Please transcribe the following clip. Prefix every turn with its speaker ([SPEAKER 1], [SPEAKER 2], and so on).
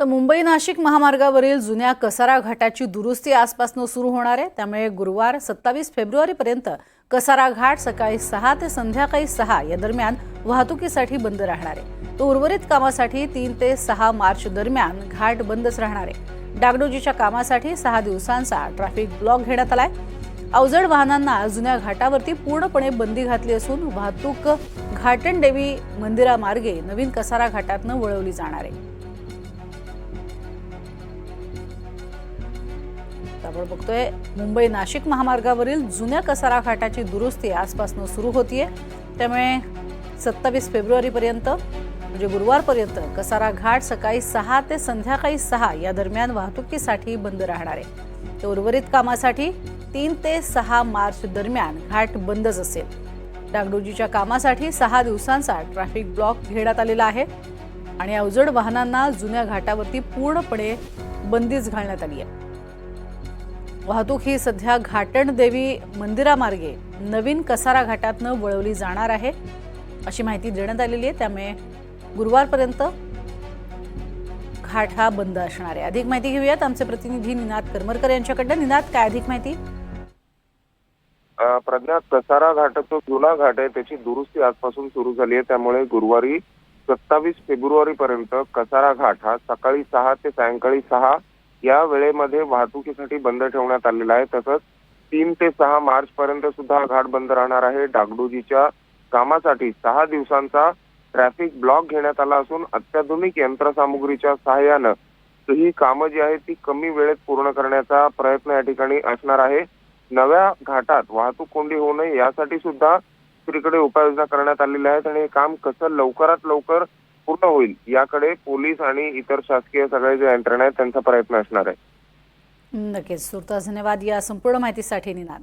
[SPEAKER 1] तर मुंबई नाशिक महामार्गावरील जुन्या कसारा घाटाची दुरुस्ती आजपासून सुरू होणार आहे. त्यामुळे गुरुवार सत्तावीस फेब्रुवारीपर्यंत कसारा घाट सकाळी सहा ते संध्याकाळी सहा या दरम्यान वाहतुकीसाठी बंद राहणार आहे. तर उर्वरित कामासाठी तीन ते सहा मार्च दरम्यान घाट बंदच राहणार आहे. डागडोजीच्या कामासाठी सहा दिवसांचा ट्रॅफिक ब्लॉक घेण्यात आलाय. अवजड वाहनांना जुन्या घाटावरती पूर्णपणे बंदी घातली असून वाहतूक घाटण देवी मंदिरामार्गे नवीन कसारा घाटातनं वळवली जाणार आहे. आपण बघतोय मुंबई नाशिक महामार्गावरील जुन्या कसारा घाटाची दुरुस्ती आजपासून सुरू होतीये. त्यामुळे सत्तावीस फेब्रुवारीपर्यंत म्हणजे गुरुवारपर्यंत कसारा घाट सकाळी सहा ते संध्याकाळी सहा या दरम्यान वाहतुकीसाठी बंद राहणार आहे. तर उर्वरित कामासाठी तीन ते सहा मार्च दरम्यान घाट बंदच असेल. डागडोजीच्या कामासाठी सहा दिवसांचा ट्रॅफिक ब्लॉक घेण्यात आलेला आहे आणि अवजड वाहनांना जुन्या घाटावरती पूर्णपणे बंदीच घालण्यात आली आहे. वाहतूक ही सध्या घाटण देवी मंदिरामार्गे नवीन कसारा घाटातनं वळवली जाणार आहे. अशी माहिती देण्यात आलेली आहे. त्यामुळे गुरुवारपर्यंत घाट हा बंद असणार आहे. अधिक माहिती घेऊयात. आमचे प्रतिनिधी निनाद करमरकर यांच्याकडनं. निनाद काय अधिक माहिती?
[SPEAKER 2] प्रज्ञा कसारा घाटाचा जुना घाट आहे. त्याची दुरुस्ती आजपासून सुरू झाली आहे. त्यामुळे गुरुवारी सत्तावीस फेब्रुवारी पर्यंत कसारा घाट हा सकाळी सहा ते सायंकाळी सहा या वेळेमध्ये वाहतुकीसाठी बंद ठेवण्यात आलेला आहे. तसंच तीन ते सहा मार्च पर्यंत सुद्धा घाट बंद राहणार आहे. डागडुजीच्या कामासाठी सहा दिवसांचा ट्रॅफिक ब्लॉक घेण्यात आला असून अत्याधुनिक यंत्रसामुग्रीच्या सहाय्यानं ही कामं जी आहेत ती कमी वेळेत पूर्ण करण्याचा प्रयत्न या ठिकाणी असणार आहे. नव्या घाटात वाहतूक कोंडी होऊ नये यासाठी सुद्धा दुसरीकडे उपाययोजना करण्यात आलेल्या आहेत. आणि हे काम कसं लवकरात लवकर पूर्ण होईल. याकडे पोलीस आणि इतर शासकीय सगळे जे यंत्रणा आहेत त्यांचा प्रयत्न असणार आहे.
[SPEAKER 1] नक्कीच. सुरतास धन्यवाद. या संपूर्ण माहितीसाठी निनाद.